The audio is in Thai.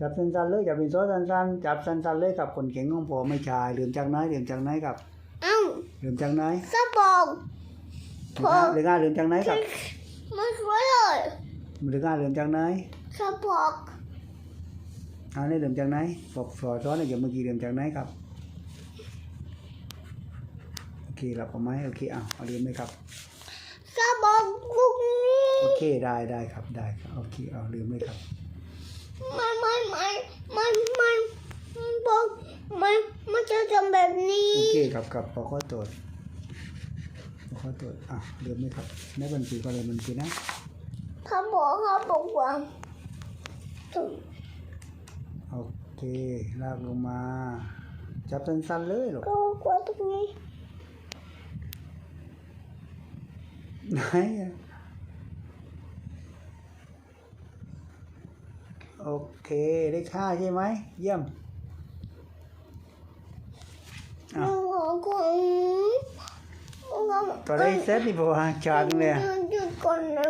จับสั้นๆเลยจับเป็นโซ่สั้นๆจับสั้นๆเลยกับคนเก่งของผมไม่ใช่ลืมจากไหนลืมจากไหนครับเอ้าลืมจากไหนสะบอกหรือง่าหรือง่าลืมจากไหนครับไม่ช่วยเลยหรือง่าลืมจากไหนสะบอกอันนี้ลืมจากไหนบอกสอนซ้อนเนี่ยเมื่อกี้ลืมจากไหนครับโอเคหลับเอาไหมโอเคเอาเอาลืมไหมครับสะบอกลูกนี้โอเคได้ได้ครับได้ครับโอเคเอาลืมไหมครับ มันมันมันมันมันมันบอกมันมันจะทำแบบนี้โอเคครับครับขอข้อตรวจขอข้อตรวจอะลืมไหมครับในบัญชีก็เลยบัญชีนะเขาบอกเขาบอกว่าถูกโอเคลากลงมา จับสั้นๆเลยลูกก็กลัวตรงนี้ไหนอะ โอเคได้ค่าใช่ไหม เยี่ยมหนูขอก่อนตัวได้เซตนี่พอห่างจากเลยหยุดก่อนนะ